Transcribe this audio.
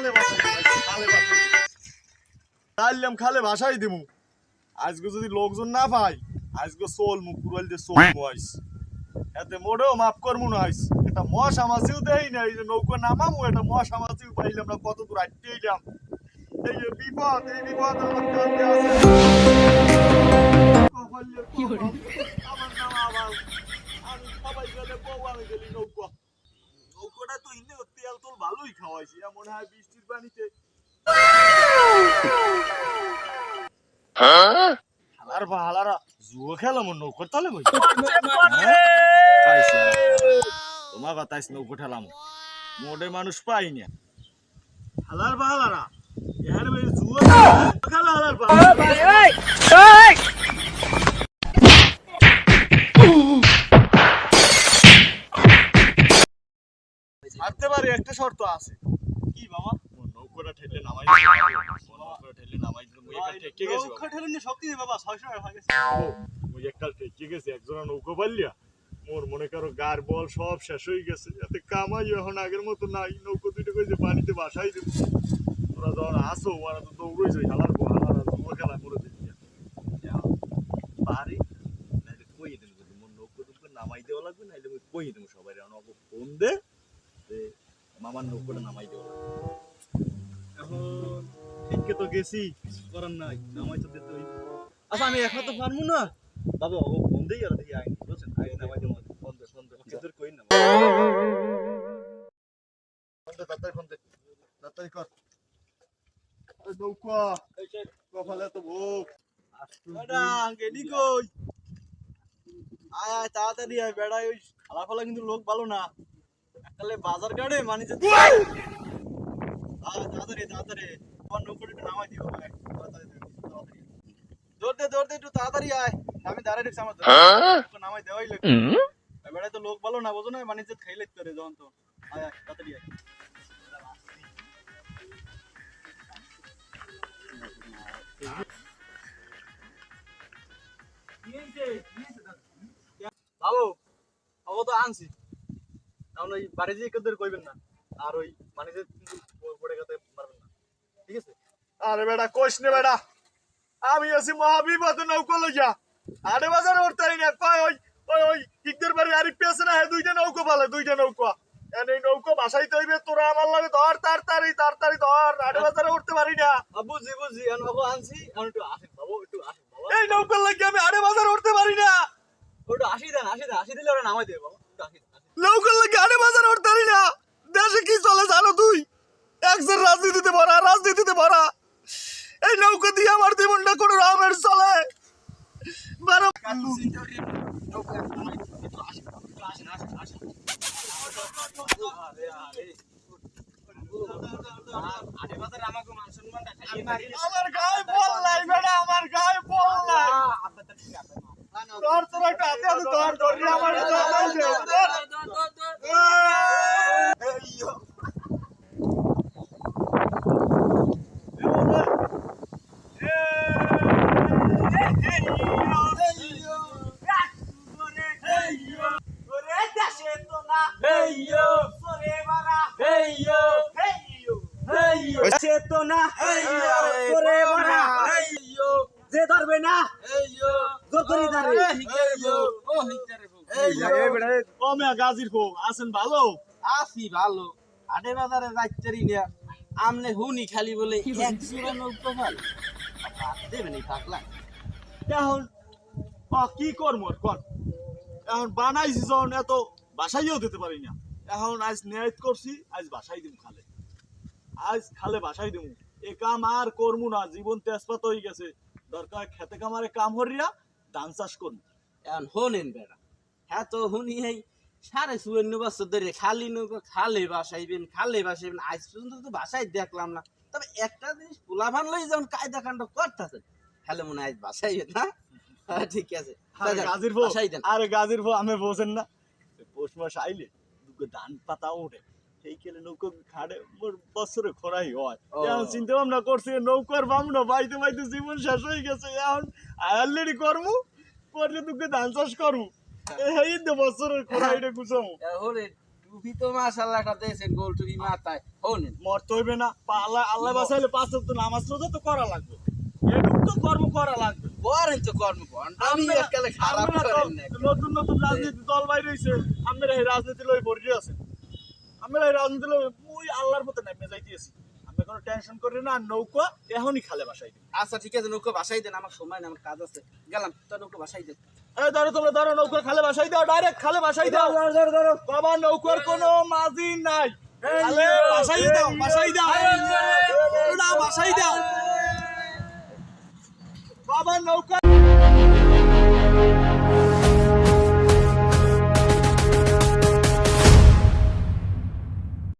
খালে তাইলাম খালে ভাষাই দিমু। আজকে যদি লোকজন না পাই আজকে সোল মুখ কুরাল দিয়ে সোল মু এতে মোটেও মাফ করমু না আইস। এটা মশ সামাজিও দেই না এই যে নৌকো নামামু এটা মশ সামাজিও পাইলাম না কত দূর আটকে এলাম এই যে বিপদ এই বিপদ আমার কাছে আছে। নৌকোটা তো ইন্দে তেল তোল ভালোই খাওয়াইছি। এমন হয় বৃষ্টির পানিতে হালার বা হালারা, জুয়ো খেলো মন নৌকর তালে বই। তোমার আইস নৌকো ঠেলাম। মোডে মানুষ পাই না। হালার বা হালারা, এখানে জুয়ো খেলো হালার বা ছাড়তে পারি একটা শর্ত আছে। কি বাবা? নৌকোটা ঠেলে নামাই নৌকোটা ঠেলে নামাই দিলে মুই একটা ঠেকে গেছি বাবা। শক্তি নেই বাবা ছয়শো হয়ে গেছে। ও, মুই একটা ঠেকে গেছি একজনা নৌকো পারলিয়া মোর মনে করো গার বল সব শেষ হয়ে গেছে এতে কামাই এখন আগের মতো নাই নৌকো দুইটা কইছে পানিতে বাসাই দেবো। তোরা যখন আসো ওরা তো দৌড়ই যাই হালার বো হালার আর জুয়া খেলা করে দিচ্ছি পারি নাইলে কই দেন যদি মোর নৌকো টুকু নামাই দেওয়া লাগবে নাইলে মুই কই দেবো সবাই আমাকে ফোন দে যে মামার নৌকোটা নামাই দেওয়া এখন ঠিককে তো গেছি কিছু করার নাই নামাই তো দিতে হইবে। আচ্ছা আমি এখন তো পারব না। বাবা ও ফোন দেই আর দেখি আইন বুঝছেন? আইন নামাই দেবো ফোন দে ফোন কই না। দে তাড়াতাড়ি ফোন তাড়াতাড়ি কর। নৌকা কপালে তো ভোগ। বেটা কই? আয় আয় তাড়াতাড়ি আয় বেড়া ওই খালা ফালা কিন্তু লোক ভালো না। এককালে বাজার কাটে মানে যে তাড়াতাড়ি তাড়াতাড়ি। আমার নৌকোটা একটু নামাই দিও ভাই দৌড়তে দৌড়তে একটু তাড়াতাড়ি আয়। আমি দাঁড়াই রেখছি আমার নামাই দেওয়াই লাগবে। বেড়া তো লোক ভালো না বোঝো না মানে যে খাই লাগতে রে যখন তো। আয় আয় তাড়াতাড়ি আয়। বাবু বাবু তো আনছি। কারণ ওই বাড়ি যেয়ে কেউ কইবেন না। আর ওই মানে যে পড়ে গেতে পারবেন না। ঠিক আছে? আরে বেটা কোশ নে বেটা। আমি আছি মহাবিপদে নৌকো লইয়া। আরে বাজারে উঠতারি না। কয় ওই ওই ওই ইকদের বাড়ি আরিফ পেছে না দুইটা নৌকো পালে দুইটা নৌকো। এন এই নৌকো বাসাইতে হইবে তোরা আমার লাগে ধর তাড়াতাড়ি তাড়াতাড়ি ধর। আরে বাজারে উঠতে পারি না। বুঝছি বুঝছি। এখন বাবু আনছি এখন একটু আসেন বাবু একটু আসেন বাবা। এই নৌকো লাগে আমি আরে বাজারে উঠতে পারি না। একটু আসি দেন আসি দেন আসি দিলে ওরা নামাই দেবে বাবা। আসি লাগে আরে বাজারে পারি না। দেশে কি চলে জানো তুই? একজন রাজনীতিতে ভরা রাজনীতিতে ভরা। এই নৌকো দিয়ে আমার জীবনটা কোনো রকমের চলে। আমার গায়ে বল নাই বেটা আমার গায়ে বল নাই। আমার ধর ধর চেতনা করে মারা যে ধরবে না করে গাজির আছেন ভালো আসি ভালো হাটে বাজারে যাইতেরি না আমনে হুনি খালি বলে এক নৌকো ভালো দেবেন এই এখন কি করব আর কর এখন বানাইছি যখন এত বাসাইও দিতে পারি না এখন আজ নিয়ত করছি আজ বাসাই দিব খালে। আজ খালে বাসাই দিব এ কাম আর করব না জীবন তেজপাত হয়ে গেছে। দরকার খেতে কামারে কাম হরিয়া ধান চাষ করব এখন হনেন বেড়া। হ্যাঁ তো হুনি এই সাড়ে চুয়ান্ন বছর ধরে খালি নৌকো খালে বাসাইবেন খালে বাসাইবেন আজ পর্যন্ত তো বাসাই দেখলাম না। তবে একটা জিনিস পোলাভান লই যেমন কায়দা কাণ্ড করতেছে তাহলে মনে হয় আজ বাসাইবেন না? হ্যাঁ, ঠিক আছে। আরে গাজির আরে গাজির ফো আমি বোঝেন না। পৌষ মাস আইলে দুটো ধান পাতা ওঠে সেই খেলে নৌকো খাড়ে মোর বছরে খরাই হয়। এখন চিন্তা ভাবনা করছি নৌকার বাম না বাইতে বাইতে জীবন শেষ হয়ে গেছে এখন অলরেডি করমু করলে তোকে ধান চাষ করমু এই তো বছরের খরাইটা গুছামু টুপি তো মাশাল্লাহটা দিয়েছেন গোল টুপি মাথায় হনেন মরতে হইবে না আল্লাহ আল্লাহ বাসাইলে পাঁচ তো নামাজ রোজা তো করা লাগবে। এটুক তো কর্ম করা লাগবে। করেন তো কর্ম করেন। আমি আমরা- খারাপ করেন না নতুন নতুন রাজনীতি দল বাইরে হইছে। আমরা এই রাজনীতি লই বসে আছেন আমরা এই রাজনীতি লই ওই আল্লাহর মতো নেমে যাইতেছি। আমরা কোনো টেনশন করি না নৌকা এখনই খালে বাসাই দিই। আচ্ছা ঠিক আছে নৌকো বাসাই দেন আমার সময় না আমার কাজ আছে। গেলাম তো নৌকো বাসাই দেন। ধরো তোমরা ধরো নৌকা খালে বাসাই দাও ডাইরেক্ট খালে বাসাই দাও। ধরো ধরো ধরো। বাবা নৌকার কোনো মাঝি নাই। খালে বাসাই দাও বাসাই দাও। বাসাই দাও। mocha.